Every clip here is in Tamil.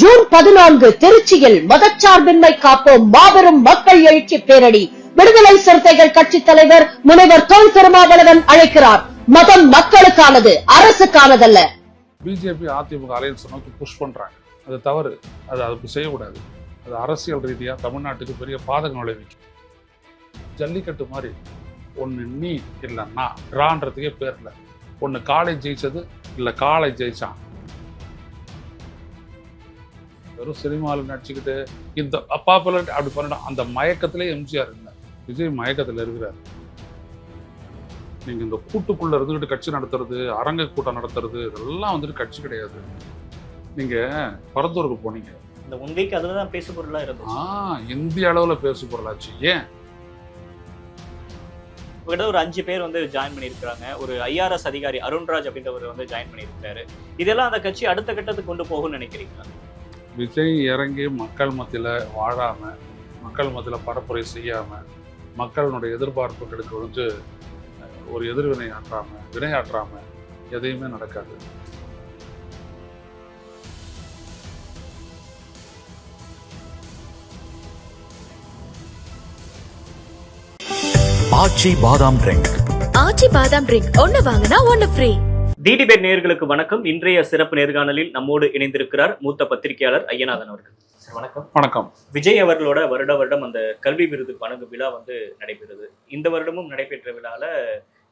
ஜூன் பதினான்கு திருச்சியில் மதச்சார்பின்மை காப்போம் மாபெரும் மக்கள் எழுச்சி பேரணி. விடுதலை சிறுத்தைகள் கட்சி தலைவர் முனைவர் தொல் திருமாவளவன் அழைக்கிறார். மதம் மக்களுக்கானது அரசுக்கானதல்ல. பிஜேபி அதிமுக அலையன்ஸ் நோக்கி புஷ் பண்றாங்க. அது தவறு. அது அப்படி செய்யக்கூடாது. அது அரசியல் ரீதியாக தமிழ்நாட்டுக்கு பெரிய பாதகம் விளைவிக்கும் ஜல்லிக்கட்டு மாதிரி ஒன்று நீ இல்லைன்னா நான் ரான்றதுக்கே பேர் இல்லை. ஒன்று காலை ஜெயிச்சது இல்லை காலை ஜெயிச்சான். வெறும் சினிமாவில் நடிச்சுக்கிட்டு இந்த பாப்புலர் அப்படி பண்ணணும். அந்த மயக்கத்திலே எம்ஜிஆர் இருந்தார் விஜய் மயக்கத்தில் இருக்கிறார். நீங்க இந்த கூட்டுக்குள்ள இருந்துகிட்டு கட்சி நடத்துறது அரங்க கூட்டம் நடத்துறது இதெல்லாம் வந்துட்டு கட்சி கிடையாது. நீங்க பரந்தூருக்கு போனீங்க. இந்த ஒன் வீக் அதுல தான் பேசு பொருளா இருந்துச்சு ஆ இந்திய அளவுல பேசு பொருளாச்சு. ஏன்? கிட்ட ஒரு அஞ்சு பேர் வந்து ஜாயின் பண்ணியிருக்காங்க ஒரு ஐஆர்எஸ் அதிகாரி அருண்ராஜ் அப்படின்றவர் வந்து ஜாயின் பண்ணியிருக்காரு இதெல்லாம் அந்த கட்சி அடுத்த கட்டத்துக்கு கொண்டு போகும்னு நினைக்கிறீங்களா? விஜய் இறங்கி மக்கள் மத்தியில வாழாம மக்கள் மத்தியில பரப்புரை செய்யாம மக்களுடைய எதிர்பார்ப்புகளுக்கு வந்து ஒரு எதிர்வினை ஆற்றாம வினையாற்றாம எதையுமே நடக்காது. ஆச்சி பாதாம் ட்ரிங்க் ஆச்சி பாதாம் ட்ரிங்க் ஒன்னு வாங்கினா ஒன்னு ஃப்ரீ டிடிபேட் நேயர்களுக்கு வணக்கம். இன்றைய சிறப்பு நேர்காணலில் நம்மோடு இணைந்திருக்கிறார் மூத்த பத்திரிகையாளர் ஐயநாதன் அவர்கள். வணக்கம். வணக்கம். விஜய் அவர்களோட வருட வருடம் அந்த கல்வி விருது வழங்கும் விழா வந்து நடைபெறுது. இந்த வருடமும் நடைபெற்ற விழால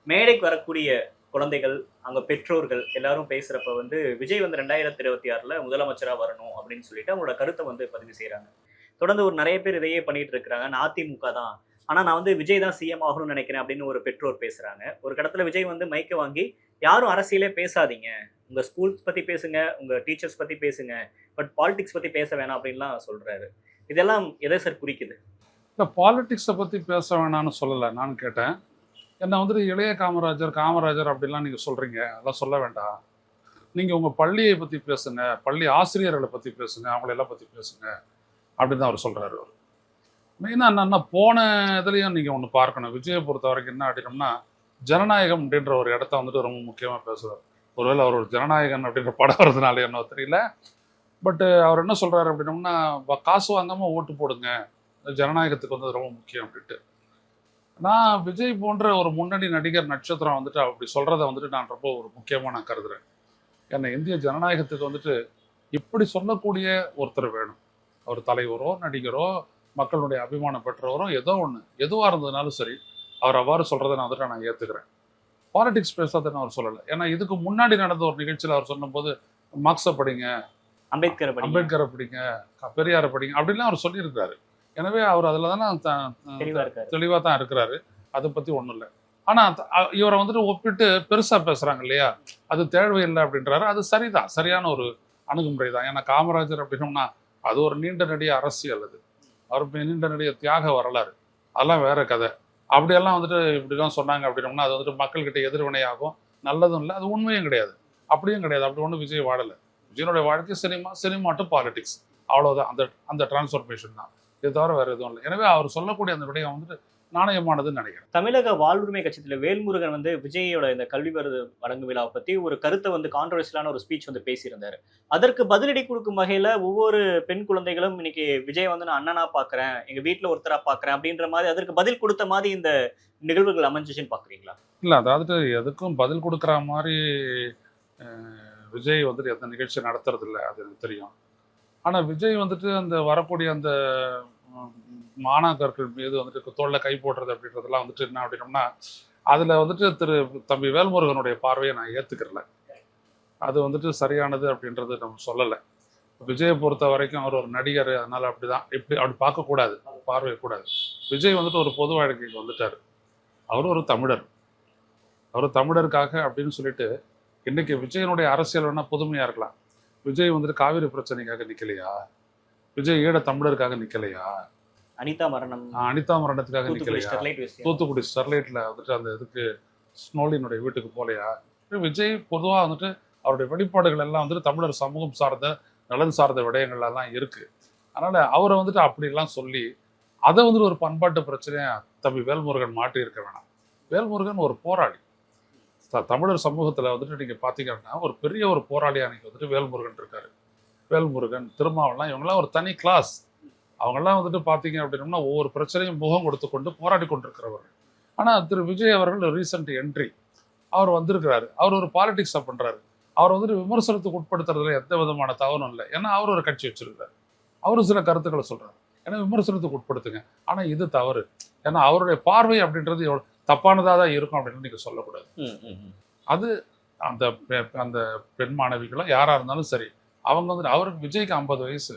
மேடைக்கு வரக்கூடிய குழந்தைகள் அவங்க பெற்றோர்கள் எல்லாரும் பேசுறப்ப வந்து விஜய் வந்து ரெண்டாயிரத்தி இருபத்தி ஆறுல முதலமைச்சரா வரணும் அப்படின்னு சொல்லிட்டு அவங்களோட கருத்தை வந்து பதிவு செய்றாங்க. தொடர்ந்து ஒரு நிறைய பேர் இதையே பண்ணிட்டு இருக்கிறாங்க. அதிமுக தான். ஆனால் நான் வந்து விஜய் தான் சிஎம் ஆகணும்னு நினைக்கிறேன் அப்படின்னு ஒரு பெற்றோர் பேசுகிறாங்க ஒரு கடத்தில் விஜய் வந்து மைக்கை வாங்கி யாரும் அரசியலே பேசாதீங்க. உங்கள் ஸ்கூல்ஸ் பற்றி பேசுங்க உங்கள் டீச்சர்ஸ் பற்றி பேசுங்க. பட் பாலிடிக்ஸ் பற்றி பேச வேணாம் அப்படின்லாம் சொல்கிறாரு இதெல்லாம் எதை சார் குறிக்குது? இல்லை பாலிடிக்ஸை பற்றி பேச வேணாம்னு சொல்லலை நான் கேட்டேன். என்ன வந்துட்டு இளைய காமராஜர் காமராஜர் அப்படிலாம் நீங்கள் சொல்கிறீங்க அதெல்லாம் சொல்ல வேண்டாம். நீங்கள் உங்கள் பள்ளியை பற்றி பேசுங்க பள்ளி ஆசிரியர்களை பற்றி பேசுங்க அவங்களெல்லாம் பற்றி பேசுங்க அப்படின்னு தான் அவர் சொல்கிறாரு அவர். மெயினாக என்னன்னா போன இதுலேயும் நீங்கள் ஒன்று பார்க்கணும். விஜயை பொறுத்த வரைக்கும் என்ன அப்படின்னோம்னா ஜனநாயகம் அப்படின்ற ஒரு இடத்த வந்துட்டு ரொம்ப முக்கியமாக பேசுவார் ஒருவேளை அவர் ஒரு ஜனநாயகன் அப்படின்ற படம் வரதுனால என்ன தெரியல. பட்டு அவர் என்ன சொல்கிறாரு அப்படின்னோம்னா காசு வாங்காமல் ஓட்டு போடுங்க. ஜனநாயகத்துக்கு வந்து அது ரொம்ப முக்கியம் அப்படின்ட்டு. நான் விஜய் போன்ற ஒரு முன்னணி நடிகர் நட்சத்திரம் வந்துட்டு அப்படி சொல்கிறத வந்துட்டு நான் ரொம்ப ஒரு முக்கியமாக நான் கருதுறேன். ஏன்னா இந்திய ஜனநாயகத்துக்கு வந்துட்டு இப்படி சொல்லக்கூடிய ஒருத்தர் வேணும். அவர் தலைவரோ நடிகரோ மக்களுடைய அபிமானம் பெற்றவரோ ஏதோ ஒன்று எதுவாக இருந்ததுனாலும் சரி அவர் அவ்வாறு சொல்றதை நான் வந்துட்டு நான் ஏத்துக்கிறேன். பாலிடிக்ஸ் பேசாதன்னு அவர் சொல்லலை. ஏன்னா இதுக்கு முன்னாடி நடந்த ஒரு நிகழ்ச்சியில் அவர் சொன்னபோது மார்க்ஸை படிங்க அம்பேத்கர் அம்பேத்கரை படிங்க பெரியாரை படிங்க அப்படிலாம் அவர் சொல்லியிருக்காரு. எனவே அவர் அதில் தானே தெளிவாக தான் இருக்கிறாரு. அதை பற்றி ஒன்றும் இல்லை. ஆனால் இவரை வந்துட்டு ஒப்பிட்டு பெருசாக பேசுகிறாங்க இல்லையா? அது தேவையில்லை அப்படின்றாரு. அது சரிதான். சரியான ஒரு அணுகுமுறை தான். ஏன்னா காமராஜர் அப்படின்னோம்னா அது ஒரு நீண்ட நெடிய அரசியல் அது. அவர் நீண்ட தியாக வரலாறு. அதெல்லாம் வேற கதை. அப்படியெல்லாம் வந்துட்டு இப்படிலாம் சொன்னாங்க அப்படின்னோம்னா அது வந்துட்டு மக்கள்கிட்ட எதிர்வினையாகும். நல்லதும் இல்லை அது உண்மையும் கிடையாது. அப்படியும் கிடையாது. அப்படி ஒன்றும் விஜய் வாழலை. விஜயனுடைய வாழ்க்கை சினிமா சினிமா டு பாலிடிக்ஸ் அவ்வளோதான் அந்த அந்த டிரான்ஸ்ஃபர்மேஷன் தான். இது தவிர வேறு எதுவும் இல்லை. எனவே அவர் சொல்லக்கூடிய அந்த விடயம் வந்துட்டு நாணயமானதுன்னு நினைக்கிறேன். தமிழக வாழ்வுரிமை கட்சியில வேல்முருகன் வந்து விஜயோட இந்த கல்வி விருது வழங்கும் விழாவை பத்தி ஒரு கருத்தை வந்து கான்ட்ரவர்சியலான ஒரு ஸ்பீச் வந்து பேசியிருந்தாரு. அதற்கு பதிலடி கொடுக்கும் வகையில ஒவ்வொரு பெண் குழந்தைகளும் இன்னைக்கு விஜய் வந்து நான் அண்ணனா பாக்குறேன் எங்க வீட்டுல ஒருத்தரா பாக்குறேன் அப்படின்ற மாதிரி அதற்கு பதில் கொடுத்த மாதிரி இந்த நிகழ்வுகள் அமைஞ்சிச்சுன்னு பாக்குறீங்களா? இல்லை அதாவது எதுக்கும் பதில் கொடுக்குற மாதிரி விஜய் வந்துட்டு எந்த நிகழ்ச்சி நடத்துறது இல்லை அது எனக்கு தெரியும். ஆனால் விஜய் வந்துட்டு அந்த வரக்கூடிய அந்த மாணாக்கர்கள் மீது வந்துட்டு தோல்ல கை போடுறது அப்படின்றதெல்லாம் வந்துட்டு என்ன அப்படின்னோம்னா அதில் வந்துட்டு திரு தம்பி வேல்முருகனுடைய பார்வையை நான் ஏற்றுக்கிறல அது வந்துட்டு சரியானது அப்படின்றது நம்ம சொல்லலை. விஜயை பொறுத்த வரைக்கும் அவர் ஒரு நடிகர் அதனால அப்படிதான். இப்படி அப்படி பார்க்கக்கூடாது பார்வை கூடாது. விஜய் வந்துட்டு ஒரு பொது வாழ்க்கைக்கு வந்துட்டார். அவர் ஒரு தமிழர். அவர் தமிழருக்காக அப்படின்னு சொல்லிட்டு இன்னைக்கு விஜயனுடைய அரசியல் வேணால் புதுமையாக இருக்கலாம். விஜய் வந்துட்டு காவிரி பிரச்சனைக்காக நிற்கலையா விஜய் ஈழ தமிழருக்காக நிற்கலையா அனிதா மரணம். அனிதா மரணத்துக்காக தூத்துக்குடி ஸ்டெர்லைட்ல வந்துட்டு அந்த இதுக்கு ஸ்னோலினுடைய வீட்டுக்கு போலையா? விஜய் பொதுவா வந்துட்டு அவருடைய வெளிப்பாடுகள் எல்லாம் வந்துட்டு தமிழர் சமூகம் சார்ந்த நலன் சார்ந்த விடயங்கள் எல்லாம் இருக்கு. அதனால அவரை வந்துட்டு அப்படிலாம் சொல்லி அதை வந்துட்டு ஒரு பண்பாட்டு பிரச்சனையா தம்பி வேல்முருகன் மாட்டி இருக்க வேணாம். வேல்முருகன் ஒரு போராளி. தமிழர் சமூகத்துல வந்துட்டு நீங்க பாத்தீங்கன்னா ஒரு பெரிய ஒரு போராளியா இன்னைக்கு வந்துட்டு வேல்முருகன் இருக்காரு. வேல்முருகன் திருமாவளவன் இவங்கெல்லாம் ஒரு தனி கிளாஸ் அவங்கெல்லாம் வந்துட்டு பார்த்தீங்க அப்படின்னம்னா ஒவ்வொரு பிரச்சனையும் முகம் கொடுத்து கொண்டு போராடி கொண்டிருக்கிறவர் ஆனால் திரு விஜய் அவர்கள் ரீசன்ட் என்ட்ரி அவர் வந்திருக்கிறாரு. அவர் ஒரு பாலிடிக்ஸை பண்ணுறாரு அவர் வந்துட்டு விமர்சனத்துக்கு உட்படுத்துறதுல எந்த விதமான தவறும் இல்லை. ஏன்னா அவர் ஒரு கட்சி வச்சிருக்கிறார். அவரும் சில கருத்துக்களை சொல்றாரு. ஏன்னா விமர்சனத்துக்கு உட்படுத்துங்க. ஆனால் இது தவறு. ஏன்னா அவருடைய பார்வை அப்படின்றது எவ்வளவு தப்பானதாக தான் இருக்கும் அப்படின்னு நீங்கள் சொல்லக்கூடாது. அது அந்த அந்த பெண் மாணவிகளோ யாரா இருந்தாலும் சரி அவங்க வந்து அவருக்கு விஜய்க்கு ஐம்பது வயசு.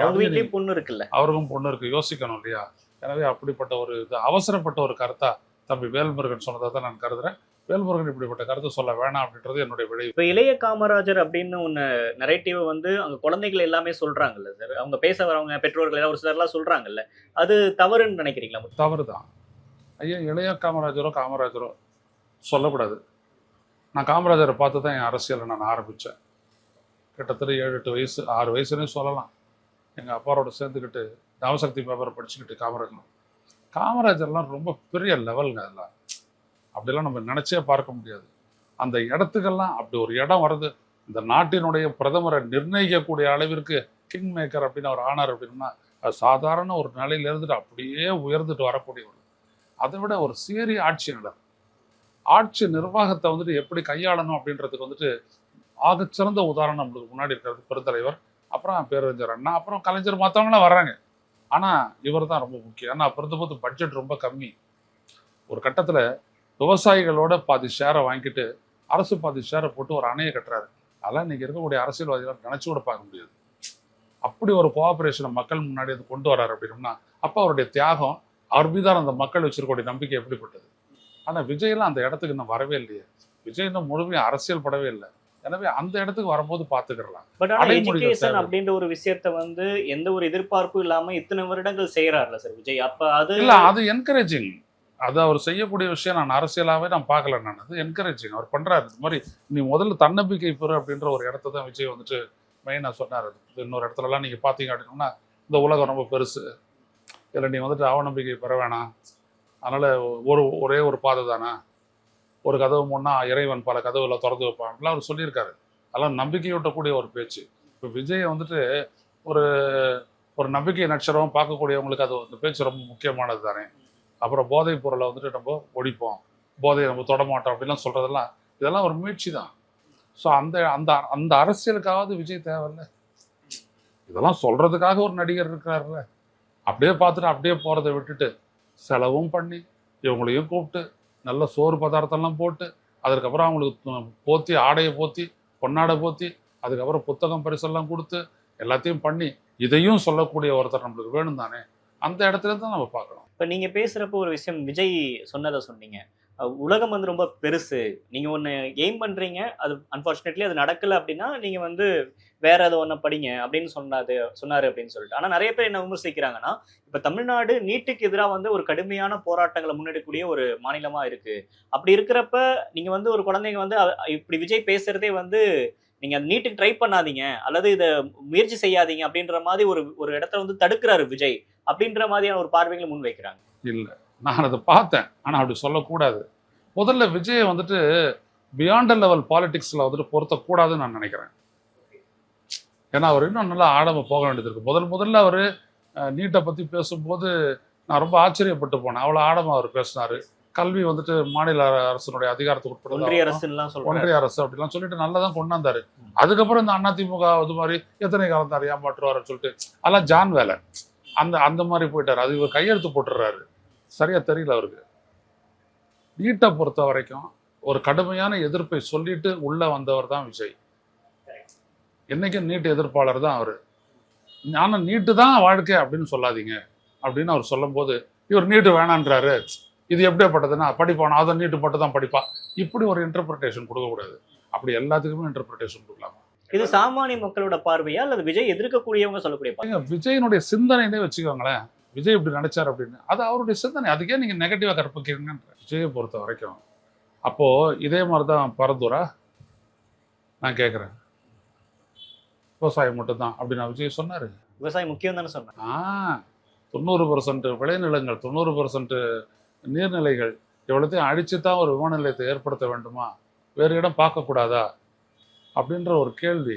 அவங்க வீட்லயும் பொண்ணு இருக்குல்ல? அவருக்கும் பொண்ணு இருக்கு. யோசிக்கணும் இல்லையா? எனவே அப்படிப்பட்ட ஒரு இது அவசரப்பட்ட ஒரு கருத்தா தம்பி வேல்முருகன் சொன்னதை தான் நான் கருதுறேன். வேல்முருகன் இப்படிப்பட்ட கருத்தை சொல்ல வேணாம் அப்படின்றது என்னுடைய விளைவு இப்ப இளைய காமராஜர் அப்படின்னு ஒண்ணு நரேட்டிவ் வந்து அங்க குழந்தைகள் எல்லாமே சொல்றாங்கல்ல சார் அவங்க பேச வரவங்க பெற்றோர்கள் எல்லாம் ஒரு சிலர்லாம் சொல்றாங்கல்ல. அது தவறுன்னு நினைக்கிறீங்களா? தவறு தான் ஐயா இளைய காமராஜரோ காமராஜரோ சொல்லக்கூடாது. நான் காமராஜரை பார்த்து தான் என் அரசியலை நான் ஆரம்பித்தேன் கிட்டத்தட்ட ஏழு எட்டு வயசு ஆறு வயசுன்னே சொல்லலாம். எங்கள் அப்பாரோட சேர்ந்துக்கிட்டு நவசக்தி பேப்பரை படிச்சுக்கிட்டு காமராஜனும் காமராஜர்லாம் ரொம்ப பெரிய லெவலுங்க அதெல்லாம். அப்படிலாம் நம்ம நினச்சே பார்க்க முடியாது. அந்த இடத்துக்கெல்லாம் அப்படி ஒரு இடம் வருது. இந்த நாட்டினுடைய பிரதமரை நிர்ணயிக்கக்கூடிய அளவிற்கு கிங் மேக்கர் அப்படின்னு அவர் ஆனார் அப்படின்னா அது சாதாரண ஒரு நிலையில இருந்துட்டு அப்படியே உயர்ந்துட்டு வரக்கூடியவர். அதை விட ஒரு சீரிய ஆட்சியாளர் ஆட்சி நிர்வாகத்தை வந்துட்டு எப்படி கையாளணும் அப்படின்றதுக்கு வந்துட்டு ஆகச்சிறந்த உதாரணம் நம்மளுக்கு முன்னாடி இருக்கிறது பெருந்தலைவர் அப்புறம் பேரறிஞர் அண்ணா அப்புறம் கலைஞர் மற்றவங்களாம் வர்றாங்க. ஆனால் இவர் தான் ரொம்ப முக்கியம். ஏன்னா பொறுத்து பட்ஜெட் ரொம்ப கம்மி. ஒரு கட்டத்தில் விவசாயிகளோட பாதி ஷேரை வாங்கிட்டு அரசு பாதி ஷேரை போட்டு ஒரு அணையை கட்டுறாரு. அதெல்லாம் இன்னைக்கு இருக்கக்கூடிய அரசியல்வாதிகளால் நினச்சி கூட பார்க்க முடியாது. அப்படி ஒரு கோஆபரேஷனை மக்கள் முன்னாடி வந்து கொண்டு வர்றாரு அப்படின்னா அப்போ அவருடைய தியாகம் அவர் மீதான அந்த மக்கள் வச்சிருக்கக்கூடிய நம்பிக்கை எப்படிப்பட்டது? ஆனால் விஜயெல்லாம் அந்த இடத்துக்கு இன்னும் வரவே இல்லையே. விஜய் இன்னும் முழுமையாக அரசியல் படவே இல்லை. எனவே அந்த இடத்துக்கு வரும்போது பார்த்துக்கிறலாம். But education. அப்படின்ற ஒரு விஷயத்த வந்து எந்த ஒரு எதிர்பார்ப்பும் இல்லாம இத்தனை வருடங்கள் செய்யறாருல சார் விஜய். அப்ப அது இல்ல அது என்கரேஜிங் அது அவர் செய்யக்கூடிய விஷயம் நான் அரசியலாவே நான் பார்க்கல நான். அது என்கரேஜிங் அவர் பண்றாரு. இந்த மாதிரி நீ முதல்ல தன்னம்பிக்கை பெறு அப்படின்ற ஒரு இடத்த தான் விஜய் வந்துட்டு மெயினாக சொன்னார். இன்னொரு இடத்துலலாம் நீங்க பார்த்தீங்க அப்படின்னா இந்த உலகம் ரொம்ப பெருசு. இல்லை நீ வந்துட்டு அவநம்பிக்கை பெற வேணாம். அதனால ஒரு ஒரே ஒரு பாதை தானே? ஒரு கதவு முன்னா இறைவன் பல கதவுல திறந்து வைப்பான். அப்படிலாம் அவர் சொல்லியிருக்காரு. அதெல்லாம் நம்பிக்கையூட்டக்கூடிய ஒரு பேச்சு. இப்போ விஜய் வந்துட்டு ஒரு ஒரு நம்பிக்கை நட்சத்திரம் பார்க்கக்கூடியவங்களுக்கு அது அந்த பேச்சு ரொம்ப முக்கியமானது தானே. அப்புறம் போதைப் பொருளை வந்துட்டு நம்ம ஒழிப்போம். போதையை நம்ம தொடமாட்டோம் அப்படிலாம் சொல்கிறதெல்லாம் இதெல்லாம் ஒரு முயற்சி தான். ஸோ அந்த அந்த அந்த அரசியலுக்காவது விஜய் தேவையில்ல. இதெல்லாம் சொல்கிறதுக்காக ஒரு நடிகர் இருக்காருல்ல அப்படியே பார்த்துட்டு அப்படியே போகிறத விட்டுட்டு செலவும் பண்ணி இவங்களையும் கூப்பிட்டு நல்ல சோறு பதார்த்தம்லாம் போட்டு அதுக்கப்புறம் அவங்களுக்கு போத்தி ஆடையை போத்தி பொன்னாடை போத்தி அதுக்கப்புறம் புத்தகம் பரிசெல்லாம் கொடுத்து எல்லாத்தையும் பண்ணி இதையும் சொல்லக்கூடிய ஒருத்தர் நம்மளுக்கு வேணும் தானே அந்த இடத்துல தான் நம்ம பார்க்கணும். இப்போ நீங்கள் பேசுகிறப்ப ஒரு விஷயம் விஜய் சொன்னதை சொன்னீங்க. உலகம் வந்து ரொம்ப பெருசு. நீங்க ஒன்று எய்ம் பண்றீங்க அது அன்ஃபார்ச்சுனேட்லி அது நடக்கல அப்படின்னா நீங்க வந்து வேற ஏதோ ஒன்று படிங்க அப்படின்னு சொன்னாது சொன்னாரு அப்படின்னு சொல்லிட்டு. ஆனா நிறைய பேர் என்ன விமர்சிக்கிறாங்கன்னா இப்போ தமிழ்நாடு நீட்டுக்கு எதிராக வந்து ஒரு கடுமையான போராட்டங்களை முன்னெடுக்கக்கூடிய ஒரு மாநிலமா இருக்கு. அப்படி இருக்கிறப்ப நீங்க வந்து ஒரு குழந்தைங்க வந்து இப்படி விஜய் பேசுறதே வந்து நீங்க அந்த நீட்டுக்கு ட்ரை பண்ணாதீங்க அல்லது இதை முயற்சி செய்யாதீங்க அப்படின்ற மாதிரி ஒரு ஒரு இடத்துல வந்து தடுக்கிறாரு விஜய் அப்படின்ற மாதிரியான ஒரு பார்வைகளை முன் வைக்கிறாங்க இல்லை. நான் அதை பார்த்தேன். ஆனால் அப்படி சொல்லக்கூடாது. முதல்ல விஜயை வந்துட்டு பியாண்ட் லெவல் பாலிடிக்ஸில் வந்துட்டு பொருத்தக்கூடாதுன்னு நான் நினைக்கிறேன். ஏன்னா அவர் இன்னும் நல்லா ஆடாம போக வேண்டியது இருக்கு. முதல் முதல்ல அவர் நீட்டை பற்றி பேசும்போது நான் ரொம்ப ஆச்சரியப்பட்டு போனேன். அவ்வளோ ஆடமா அவர் பேசினாரு. கல்வி வந்துட்டு மாநில அரசினுடைய அதிகாரத்துக்கு உட்பட்டு ஒன்றிய சொல்றாங்க ஒன்றிய அரசு அப்படிலாம் சொல்லிட்டு நல்லா தான் கொண்டாந்தாரு. அதுக்கப்புறம் இந்த அதிமுக இது மாதிரி எத்தனை காலம் தான் ஏமாற்றுவாருன்னு சொல்லிட்டு அதெல்லாம் ஜான் வேலை. அந்த அந்த மாதிரி போயிட்டாரு. அது இவர் கையெழுத்து போட்டுறாரு சரியா தெரியல அவருக்கு. நீட்டை பொறுத்த வரைக்கும் ஒரு கடுமையான எதிர்ப்பை சொல்லிட்டு உள்ள வந்தவர் தான் விஜய். என்னைக்கும் நீட் எதிர்ப்பாளர் தான் அவரு. ஆனா நீட்டு தான் வாழ்க்கை அப்படின்னு சொல்லாதீங்க அப்படின்னு அவர் சொல்லும்போது இவர் நீட்டு வேணான்றாரு. இது எப்படியாப்பட்டதுன்னா படிப்பானா. அதை நீட்டு மட்டும் தான் படிப்பா. இப்படி ஒரு இன்டர்பிரிட்டேஷன் கொடுக்கக்கூடாது. அப்படி எல்லாத்துக்குமே இன்டர்பிரிட்டேஷன் கொடுக்கலாம்? இது சாமானிய மக்களோட பார்வையா? அல்லது விஜய் எதிர்க்கக்கூடியவங்க சொல்லக்கூடிய விஜயனுடைய சிந்தனைனே வச்சுக்கோங்களேன். விஜய் இப்படி நினைச்சார் அப்படின்னு. அது அவருடைய சிந்தனை. அதுக்கே நீங்க நெகட்டிவா கற்பிக்கிறீங்கன்ற விஜயை பொறுத்த வரைக்கும் அப்போ இதே மாதிரி தான் பரந்துரா? நான் கேட்குறேன் விவசாயம் மட்டும்தான் அப்படி நான் விஜய் சொன்னாரு. விவசாயம் முக்கியம் தானே சொன்னாங்க ஆ தொண்ணூறு பர்சன்ட் விளைநிலங்கள் தொண்ணூறு பர்சன்ட் நீர்நிலைகள் எவ்வளோத்தையும் அழிச்சு தான் ஒரு விமான நிலையத்தை ஏற்படுத்த வேண்டுமா? வேறு இடம் பார்க்கக்கூடாதா? அப்படின்ற ஒரு கேள்வி.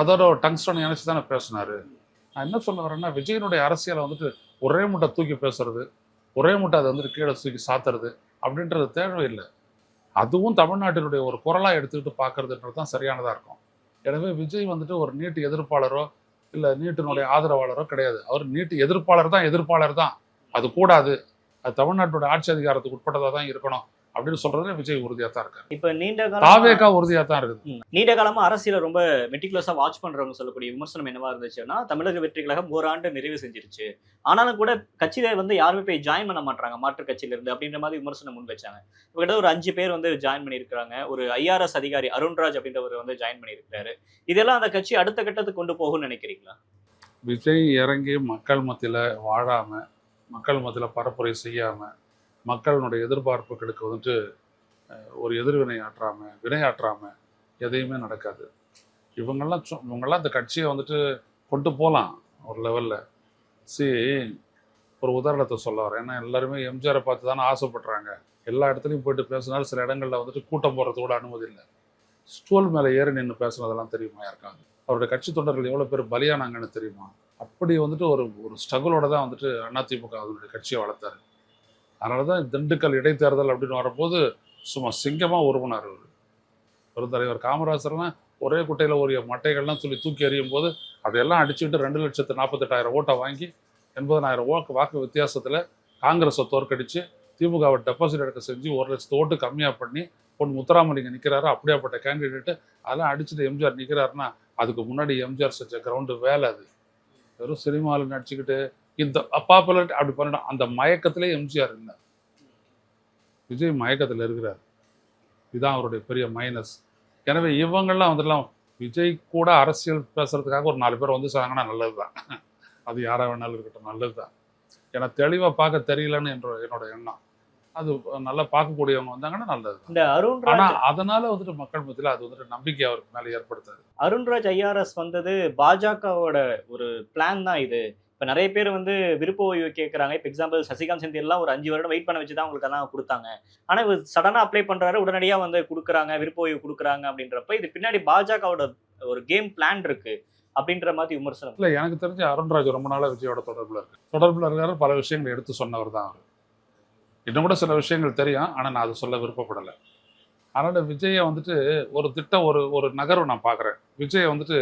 அதோட ஒரு டங்ஸ்டன் இணைச்சு தானே பேசினாரு. நான் என்ன சொல்ல வரேன்னா விஜயனுடைய அரசியலை வந்துட்டு ஒரே முட்டை தூக்கி பேசுறது ஒரே முட்டை அதை வந்துட்டு கீழே தூக்கி சாத்துறது அப்படின்றது தேவையில்லை அதுவும் தமிழ்நாட்டினுடைய ஒரு குரலாக எடுத்துக்கிட்டு பார்க்கறதுன்றது தான் சரியானதாக இருக்கும். எனவே விஜய் வந்துட்டு ஒரு நீட்டு எதிர்ப்பாளரோ இல்லை நீட்டினுடைய ஆதரவாளரோ கிடையாது. அவர் நீட்டு எதிர்ப்பாளர் தான் எதிர்ப்பாளர் தான். அது கூடாது. அது தமிழ்நாட்டோட ஆட்சி அதிகாரத்துக்கு உட்பட்டதாக தான் இருக்கணும். அப்படின்னு சொல்றதுல விஜய் உறுதியா தான் இருக்காரு. இப்ப நீண்ட காலம் தாவேகா உறுதியா தான் இருக்குது. நீண்ட காலமா அரசியல ரொம்ப மெட்டிகுலஸா வாட்ச் பண்றவங்க சொல்லக்கூடிய விமர்சனம் என்னவா இருந்துச்சுன்னா தமிழக வெற்றி கழகம் ஓராண்டு நிறைவு செஞ்சிருச்சு. ஆனாலும் கூட கட்சியில வந்து யாருமே போய் ஜாயின் பண்ண மாட்டாங்க மாற்று கட்சியில இருந்து அப்படின்ற மாதிரி விமர்சனம் முன் வச்சாங்க. இப்ப கிட்ட ஒரு அஞ்சு பேர் வந்து ஜாயின் பண்ணியிருக்காங்க ஒரு ஐஆர்எஸ் அதிகாரி அருண்ராஜ் அப்படின்றவர் வந்து ஜாயின் பண்ணியிருக்காரு இதெல்லாம் அந்த கட்சி அடுத்த கட்டத்துக்கு கொண்டு போகும்னு நினைக்கிறீங்களா? விஜய் இறங்கி மக்கள் மத்தியில வாழாம மக்கள் மத்தியில பரப்புரை செய்யாம மக்களுடைய எதிர்பார்ப்புகளுக்கு வந்துட்டு ஒரு எதிர்வினை ஆற்றாமல் வினையாற்றாமல் எதையுமே நடக்காது. இவங்கெல்லாம் சு- இவங்கெல்லாம் இந்த கட்சியை வந்துட்டு கொண்டு போகலாம் ஒரு லெவலில் சி ஒரு உதாரணத்தை சொல்ல வரேன். ஏன்னா எல்லாருமே எம்ஜிஆரை பார்த்து தானே ஆசைப்படுறாங்க. எல்லா இடத்துலையும் போயிட்டு பேசினாலும் சில இடங்களில் வந்துட்டு கூட்டம் போடுறது கூட அனுமதி இல்லை. ஸ்டூல் மேலே ஏறி நின்று பேசுனதெல்லாம் தெரியுமா யாருக்காங்க அவருடைய கட்சி தொண்டர்கள் எவ்வளோ பேர் பலியானாங்கன்னு தெரியுமா? அப்படி வந்துட்டு ஒரு ஒரு ஸ்ட்ரகிளோட தான் வந்துட்டு அதிமுக அதனுடைய கட்சியை வளர்த்தாரு. அதனால தான் திண்டுக்கல் இடைத்தேர்தல் அப்படின்னு வரும்போது சும்மா சிங்கமாக உருவனார் அவர் பெருந்தலைவர் காமராஜர்லாம் ஒரே குட்டையில் ஒரு மட்டைகள்லாம் சொல்லி தூக்கி எறியும் போது அதையெல்லாம் அடிச்சுக்கிட்டு ரெண்டு லட்சத்து நாற்பத்தெட்டாயிரம் ஓட்டை வாங்கி எண்பதனாயிரம் ஓக்கு வாக்கு வித்தியாசத்தில் காங்கிரஸை தோற்கடித்து திமுகவை டெபாசிட் எடுக்க செஞ்சு ஒரு லட்சத்து ஓட்டு கம்மியாக பண்ணி பொன் முத்துராமலிங்க நிற்கிறாரு அப்படியாப்பட்ட கேண்டிடேட்டு அதெல்லாம் அடிச்சுட்டு எம்ஜிஆர் நிற்கிறாருன்னா அதுக்கு முன்னாடி எம்ஜிஆர் செஞ்ச கிரவுண்டு வேலை அது. வெறும் சினிமாவில் நடிச்சுக்கிட்டு இந்த பாப்புலர் அப்படி பண்ணிடும் அந்த மயக்கத்திலே எம்ஜிஆர் இல்லை. விஜய் மயக்கத்தில் இருக்கிறார். இதுதான் அவருடைய பெரிய மைனஸ் எனவே இவங்கெல்லாம் வந்துடலாம். விஜய் கூட அரசியல் பேசுறதுக்காக ஒரு நாலு பேர் வந்து சொன்னாங்கன்னா நல்லது தான் அது யாரா வேணாலும் இருக்கட்டும் நல்லது தான் ஏன்னா தெளிவாக பார்க்க தெரியலன்னு என்ற என்னோட எண்ணம். அது நல்லா பார்க்கக்கூடியவங்க வந்தாங்கன்னா நல்லது இந்த அருண்ராஜ் ஆனா அதனால வந்துட்டு மக்கள் மத்தியில அது வந்துட்டு நம்பிக்கை அவருக்கு மேல ஏற்படுத்தாது. அருண்ராஜ் ஐஆர்எஸ் வந்தது பாஜகவோட ஒரு பிளான் தான் இது. இப்போ நிறைய பேர் வந்து விருப்ப ஓய்வு கேட்குறாங்க இப்போ எக்ஸாம்பிள் சசிகாந்த் செந்தில்லாம் ஒரு அஞ்சு வருடம் வெயிட் பண்ண வச்சு தான் அவங்களுக்கு அதான் கொடுத்தாங்க. ஆனால் இவர் சடனாக அப்ளை பண்ணுறாரு உடனடியாக வந்து கொடுக்குறாங்க விருப்ப ஓய்வு கொடுக்குறாங்க அப்படின்றப்ப இது பின்னாடி பாஜகவோட ஒரு கேம் பிளான் இருக்கு அப்படின்ற மாதிரி விமர்சனம். இல்லை எனக்கு தெரிஞ்சு அருண்ராஜ் ரொம்ப நாளாக விஜயோட தொடர்பில் இருக்கு தொடர்பில் இருக்காரு பல விஷயங்களை எடுத்து சொன்னவர் தான் அவர். இன்னும் கூட சில விஷயங்கள் தெரியும் ஆனால் நான் அதை சொல்ல விருப்பப்படலை. அதனால் விஜயை வந்துட்டு ஒரு திட்டம் ஒரு ஒரு நகர்வு நான் பார்க்குறேன் விஜயை வந்துட்டு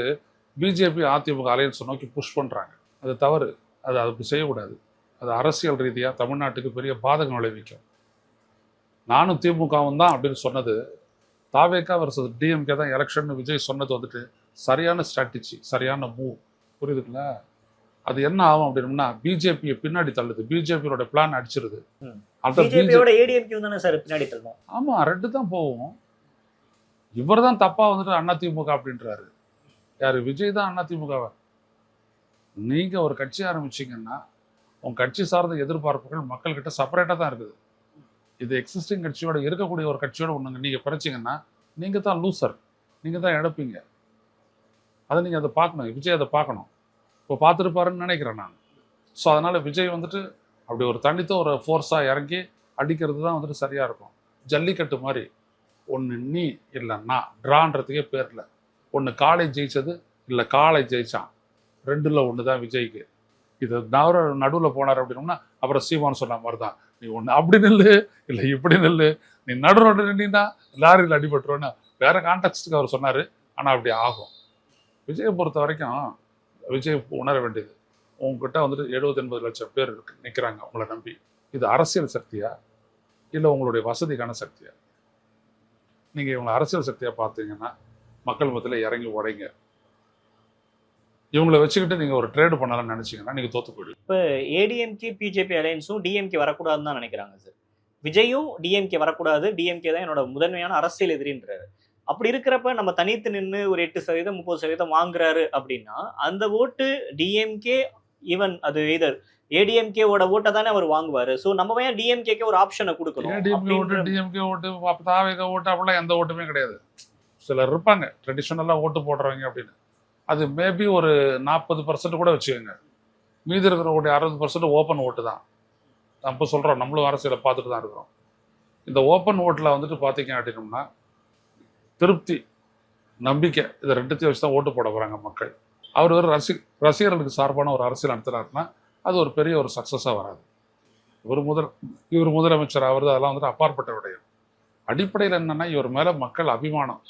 பிஜேபி அதிமுக அலையன்ஸை நோக்கி புஷ் பண்ணுறாங்க அது தவறு. அது அப்படி செய்யக்கூடாது. அது அரசியல் ரீதியா தமிழ்நாட்டுக்கு பெரிய பாதகம் விளைவிக்கும். நானும் திமுகவும் தான் அப்படின்னு சொன்னது. தாவேக்கா versus டிஎம்கே தான் எலெக்ஷன் விஜய் சொன்னது வந்துட்டு சரியான ஸ்ட்ராட்டஜி சரியான மூவ் புரியுதுங்களா? அது என்ன ஆகும் அப்படின்னா பிஜேபியை பின்னாடி தள்ளுது. பிஜேபியோட பிளான் அடிச்சிருது. ஆமா ரெண்டு தான் போகும். இவர் தான் தப்பா வந்துட்டு அதிமுக அப்படின்றாரு. யாரு? விஜய் தான் அதிமுகவை நீங்கள் ஒரு கட்சி ஆரம்பிச்சிங்கன்னா உங்கள் கட்சி சார்ந்த எதிர்பார்ப்புகள் மக்கள்கிட்ட செப்பரேட்டாக தான் இருக்குது. இது எக்ஸிஸ்டிங் கட்சியோட இருக்கக்கூடிய ஒரு கட்சியோட ஒன்று நீங்கள் பிறச்சீங்கன்னா நீங்கள் தான் லூசர் நீங்கள் தான் இழப்பீங்க. அதை நீங்கள் அதை பார்க்கணும். விஜய் அதை பார்க்கணும். இப்போ பார்த்துருப்பாருன்னு நினைக்கிறேன் நான். ஸோ அதனால் விஜய் வந்துட்டு அப்படி ஒரு தனித்த ஒரு ஃபோர்ஸாக இறங்கி அடிக்கிறது தான் வந்துட்டு சரியாக இருக்கும். ஜல்லிக்கட்டு மாதிரி. ஒன்று நீ இல்லை நான். ட்ரான்றதுக்கே பேரில் ஒன்று காலை ஜெயிச்சது இல்லை காலை ஜெயித்தான் ரெண்டுல ஒன்று தான் விஜய்க்கு. இது நவர நடுவில் போனார் அப்படின்னோம்னா அப்புறம் சீமான் சொன்ன மாதிரி தான் நீ ஒன்று அப்படி நில்லு இல்லை இப்படி நில்லு நீ நடு நடு நின்னா லாரியில் அடிபட்டுருவோன்னு வேற கான்டெக்ட்டுக்கு அவர் சொன்னார். ஆனால் அப்படி ஆகும். விஜயை பொறுத்த வரைக்கும் விஜய் உணர வேண்டியது. உங்ககிட்ட வந்துட்டு எழுபது எண்பது லட்சம் பேர் நிற்கிறாங்க உங்களை நம்பி. இது அரசியல் சக்தியா? இல்லை உங்களுடைய வசதிக்கான சக்தியா? நீங்கள் இவங்களை அரசியல் சக்தியாக பார்த்தீங்கன்னா மக்கள் மத்தியில் இறங்கி உடைங்க. இவங்களை வச்சுக்கிட்டு நீங்கள் ஒரு ட்ரேடு பண்ணலாம்னு நினச்சிங்கன்னா நீங்கள் தோத்து போயிடுவீங்க. இப்போ ஏடிஎம்கே பிஜேபி அலையன்ஸும் டிஎம்கே வரக்கூடாதுன்னு தான் நினைக்கிறாங்க சார் விஜயும் டிஎம்கே வரக்கூடாது. டிஎம்கே தான் என்னோட முதன்மையான அரசியல் எதிரின்றாரு. அப்படி இருக்கிறப்ப நம்ம தனித்து நின்று ஒரு எட்டு சதவீதம் முப்பது சதவீதம் வாங்குறாரு அப்படின்னா அந்த ஓட்டு டிஎம்கே ஈவன் அது எய்தர் ஏடிஎம்கேவோட ஓட்டை தானே அவர் வாங்குவாரு. ஸோ நம்ம ஏன் டிஎம்கேக்கு ஒரு ஆப்ஷனை கொடுக்கணும்? ஏடிஎம்கே ஓட்டு டிஎம்கே ஓட்டு தாவேக ஓட்டு அப்படிலாம் எந்த ஓட்டுமே கிடையாது. சிலர் இருப்பாங்க ட்ரெடிஷ்னலாக ஓட்டு போடுறவங்க அப்படின்னு. அது மேபி ஒரு நாற்பது பர்சன்ட் கூட வச்சுக்கோங்க. மீதி இருக்கிறவங்களுடைய அறுபது பர்சன்ட் ஓப்பன் ஓட்டு தான். நம்ம சொல்கிறோம் நம்மளும் அரசியலை பார்த்துட்டு தான் இருக்கிறோம். இந்த ஓப்பன் ஓட்டில் வந்துட்டு பார்த்தீங்க அப்படின்னோம்னா திருப்தி நம்பிக்கை இதை ரெண்டுத்தையும் வச்சு தான் ஓட்டு போட போகிறாங்க மக்கள். அவர் ஒரு ரசி ரசிகர்களுக்கு சார்பான ஒரு அரசியல் நடத்துனாருன்னா அது ஒரு பெரிய ஒரு சக்ஸஸாக வராது. இவர் முதல் இவர் முதலமைச்சர் ஆகிறது அதெல்லாம் வந்துட்டு அப்பாற்பட்ட விடயம். அடிப்படையில் என்னென்னா இவர் மேலே மக்கள் அபிமானம்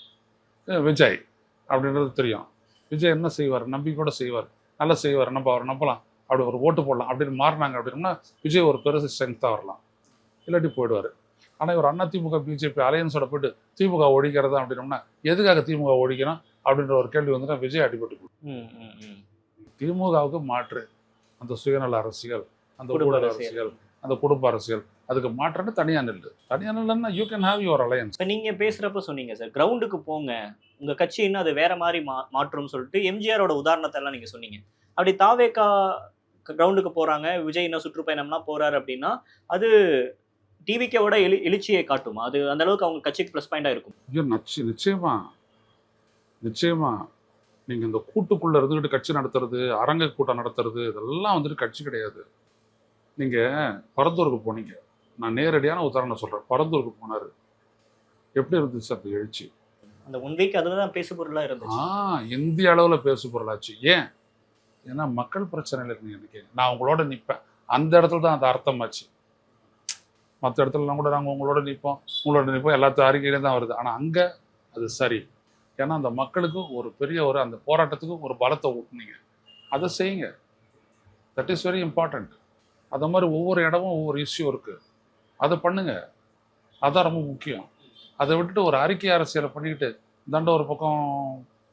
விஜய் அப்படின்றது தெரியும். விஜய் என்ன செய்வார்? நம்பிக்கையோட செய்வார். நல்லா செய்வார். நம்ம அவர் நம்பலாம். அப்படி ஒரு ஓட்டு போடலாம். அப்படின்னு மாறினாங்க அப்படின்னா விஜய் ஒரு பெருசு ஸ்ட்ரென்த்தாக வரலாம். இல்லாட்டி போயிடுவார். ஆனால் இவர் அண்ணா திமுக பிஜேபி அலையன்ஸோட போயிட்டு திமுக ஒழிக்கிறதா அப்படின்னோம்னா எதுக்காக திமுக ஒழிக்கணும்? அப்படின்ற ஒரு கேள்வி வந்துன்னா விஜய் அடிபட்டு. திமுகவுக்கு மாற்று. அந்த சுயநல அரசியல் அந்த ஊழல். அரசியல் அந்த குடும்ப அரசியல். அதுக்கு மாற்றுன்னு தனியா நில்லு. தனியா நில்லுன்னா you can have your alliance இப்ப நீங்க பேசுறப்ப சொன்னீங்க சார் கிரவுண்டுக்கு போங்க. உங்க கட்சி இன்னும் அது வேற மாதிரி மா மாற்றும்னு சொல்லிட்டு எம்ஜிஆரோட உதாரணத்தை எல்லாம் நீங்க சொன்னீங்க. அப்படி தாவேக்கா கிரவுண்டுக்கு போறாங்க விஜய் இன்னும் சுற்றுப்பயணம்லாம் போறாரு அப்படின்னா அது டிவிக்கோட எழு எழுச்சியை காட்டுமா. அது அந்த அளவுக்கு அவங்க கட்சிக்கு ப்ளஸ் பாயிண்டா இருக்கும். ஐயோ நச்சு நிச்சயமா. நிச்சயமா. நீங்க இந்த கூட்டுக்குள்ள இருந்துகிட்டு கட்சி நடத்துறது அரங்க கூட்டம் நடத்துறது இதெல்லாம் வந்துட்டு கட்சி கிடையாது. நீங்க பரந்தூருக்கு போனீங்க. நான் நேரடியான உதாரணம் சொல்றேன். பரந்தூருக்கு போனாரு. எப்படி இருந்துச்சு அந்த எழுச்சி? அந்த ஒன் வீக் அதுல தான் பேசு பொருளா இருந்துச்சு. ஆ இந்திய அளவில் பேசு பொருளாச்சு ஏன்? ஏன்னா மக்கள் பிரச்சனையில் இருக்கு எனக்கு நான் உங்களோட நிற்பேன் அந்த இடத்துல தான் அது அர்த்தமாச்சு. மற்ற இடத்துலலாம் கூட நாங்கள் உங்களோட நிற்போம் உங்களோட நிற்போம் எல்லாத்தையும் அறிக்கையிலே தான் வருது. ஆனால் அங்கே அது சரி. ஏன்னா அந்த மக்களுக்கு ஒரு பெரிய ஒரு அந்த போராட்டத்துக்கு ஒரு பலத்தை ஊட்டுனீங்க. அதை செய்யுங்க. தட் இஸ் வெரி இம்பார்ட்டண்ட் அது மாதிரி ஒவ்வொரு இடமும் ஒவ்வொரு இஷ்யூ இருக்குது அதை பண்ணுங்க. அதான் ரொம்ப முக்கியம். அதை விட்டுட்டு ஒரு அறிக்கை அரசியலை பண்ணிக்கிட்டு தண்ட ஒரு பக்கம்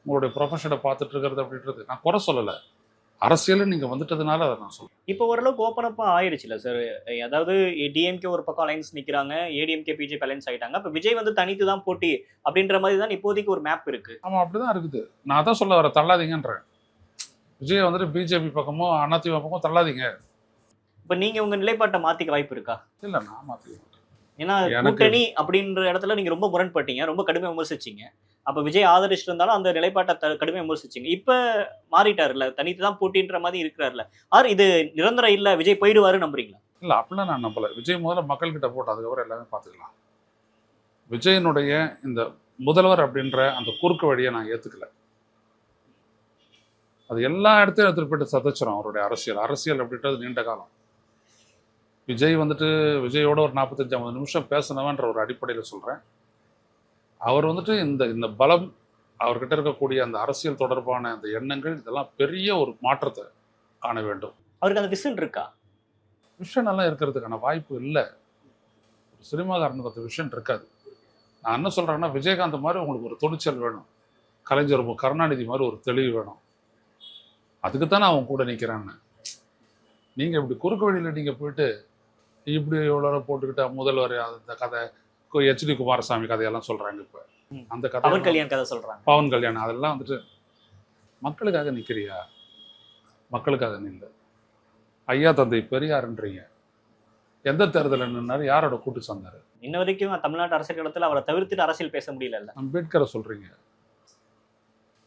உங்களுடைய ப்ரொஃபஷனை பார்த்துட்டு இருக்கிறது அப்படின்றது நான் குறை சொல்லலை. அரசியல் நீங்கள் வந்துட்டதுனால அதை நான் சொல்றேன். இப்போ ஓரளவுக்கு ஓப்பன் அப்பா ஆயிடுச்சுல சார் அதாவது டிஎம்கே ஒரு பக்கம் அலைன்ஸ் நிக்கிறாங்க ஏடிஎம்கே பிஜேபி அலைன்ஸ் ஆயிட்டாங்க. அப்ப விஜய் வந்து தனித்து தான் போட்டி அப்படின்ற மாதிரி தான் இப்போதைக்கு ஒரு மேப் இருக்கு. ஆமாம் அப்படி தான் இருக்குது. நான் அதான் சொல்ல வர தள்ளாதீங்கன்றேன். விஜய் வந்துட்டு பிஜேபி பக்கமோ அதிமுக பக்கமோ தள்ளாதீங்க. இப்ப நீங்க உங்க நிலைப்பாட்டை மாத்திக்க வாய்ப்பு இருக்கா? இல்லை நான் மாட்டேன். ஏன்னா கூட்டணி அப்படின்ற இடத்துல நீங்க ரொம்ப முரண்பட்டீங்க ரொம்ப கடுமையா விமர்சிச்சீங்க. அப்ப விஜய் ஆதரிச்சுட்டு இருந்தாலும் அந்த நிலைப்பாட்டை த- கடுமையா விமர்சிச்சீங்க. இப்ப மாறிட்டாருல்ல தனித்து தான் போட்டின்ற மாதிரி இருக்கிறாருல ஆர் இது நிரந்தரம் இல்ல விஜய் போயிடுவாரு நம்புறீங்களா? இல்லை அப்படிலாம் நான் நம்பலை. விஜய் முதல்ல மக்கள்கிட்ட போட்டு அதுக்கப்புறம் எல்லாமே பார்த்துக்கலாம். விஜயனுடைய இந்த முதல்வர் அப்படின்ற அந்த குறுக்கு வழியை நான் ஏற்றுக்கல அது எல்லா இடத்தையும் எடுத்துட்டு போயிட்டு சதைச்சிரும் அவருடைய அரசியல். அரசியல் அப்படின்றது நீண்ட காலம். விஜய் வந்துட்டு விஜயோட ஒரு நாற்பத்தஞ்சு ஐம்பது நிமிஷம் பேசினவன்ற ஒரு அடிப்படையில் சொல்கிறேன் அவர் வந்துட்டு இந்த இந்த பலம் அவர்கிட்ட இருக்கக்கூடிய அந்த அரசியல் தொடர்பான அந்த எண்ணங்கள் இதெல்லாம் பெரிய ஒரு மாற்றத்தை காண வேண்டும். அவருக்கு அந்த விசன் இருக்கா? விஷன் எல்லாம் இருக்கிறதுக்கான வாய்ப்பு இல்லை. ஒரு சினிமாக்காரனுக்கு அந்த விஷன் இருக்காது. நான் என்ன சொல்கிறேன்னா விஜயகாந்த் மாதிரி உங்களுக்கு ஒரு துணிச்சல் வேணும். கலைஞர் கருணாநிதி மாதிரி ஒரு தெளிவு வேணும். அதுக்கு தான் நான் அவன் கூட நிற்கிறேன்னு நீங்கள் இப்படி குறுக்கு வழியில் நீங்கள் போயிட்டு இப்படி இவ்வளோ போட்டுக்கிட்டு முதல்வர் அந்த கதை ஹெச்டி குமாரசாமி கதையெல்லாம் சொல்கிறாங்க இப்போ. அந்த பவன் கதை கல்யாண் கதை சொல்றாங்க. பவன் கல்யாணம் அதெல்லாம் வந்துட்டு மக்களுக்காக நிற்கிறியா மக்களுக்காக நில்ல. ஐயா தந்தை பெரியாருன்றீங்க. எந்த தேர்தலில் நின்னாரு? யாரோட கூட்டு சேர்ந்தாரு? இன்ன வரைக்கும் தமிழ்நாட்டு அரசியல் களத்துல அவரை தவிர்த்துட்டு அரசியல் பேச முடியல அம்பேத்கரை சொல்றீங்க.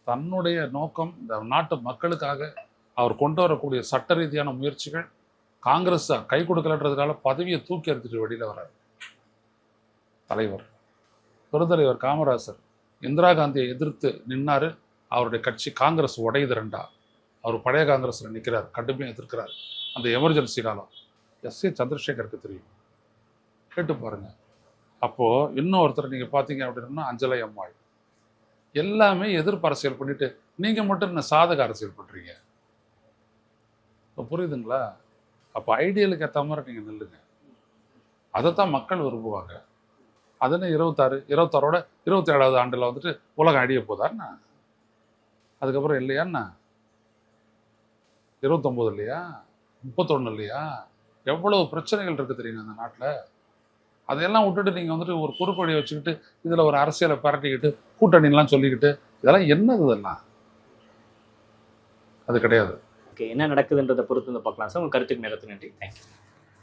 தன்னுடைய நோக்கம் இந்த நாட்டு மக்களுக்காக அவர் கொண்டு வரக்கூடிய சட்ட ரீதியான முயற்சிகள் காங்கிரஸ் கை கொடுக்கலன்றதுனால பதவியை தூக்கி எடுத்துட்டு வெளியில் வராரு. தலைவர். பெருந்தலைவர் காமராசர் இந்திரா காந்தியை எதிர்த்து நின்னார். அவருடைய கட்சி காங்கிரஸ் உடையுது ரெண்டா அவர் பழைய காங்கிரஸில் நிற்கிறார் கடுமையாக எதிர்க்கிறார். அந்த எமர்ஜென்சி காலம் எஸ். ஏ. சந்திரசேகருக்கு தெரியும். கேட்டு பாருங்கள் அப்போது இன்னொருத்தர் நீங்கள் பார்த்தீங்க அப்படின்னா அஞ்சலை அம்மாள். எல்லாமே எதிர்ப்பு அரசியல் பண்ணிட்டு நீங்கள் மட்டும் என்ன சாதக அரசியல் பண்ணுறீங்க இப்போ புரியுதுங்களா? அப்போ ஐடியலுக்கு ஏற்ற மாதிரி நீங்கள் நில்லுங்க. அதைத்தான் மக்கள் விரும்புவாங்க. அதுன்னு இருபத்தாறு இருபத்தாறோட இருபத்தி ஏழாவது ஆண்டில் வந்துட்டு உலகம் அடிய போதாண்ணா அதுக்கப்புறம் இல்லையாண்ணா இருபத்தொம்போது இல்லையா? முப்பத்தொன்று இல்லையா? எவ்வளவு பிரச்சனைகள் இருக்குது தெரியுங்க அந்த நாட்டில்? அதையெல்லாம் விட்டுட்டு நீங்கள் வந்துட்டு ஒரு குறுக்கொழியை வச்சுக்கிட்டு இதில் ஒரு அரசியலை பரட்டிக்கிட்டு கூட்டணிலாம் சொல்லிக்கிட்டு இதெல்லாம் என்னது இதெல்லாம்? அது கிடையாது. ஓகே என்ன நடக்குதுன்றதை பொறுத்து வந்து பார்க்கலாம். சார் உங்க கருத்துக்கு நேரத்துக்கு நன்றி. தேங்க்யூ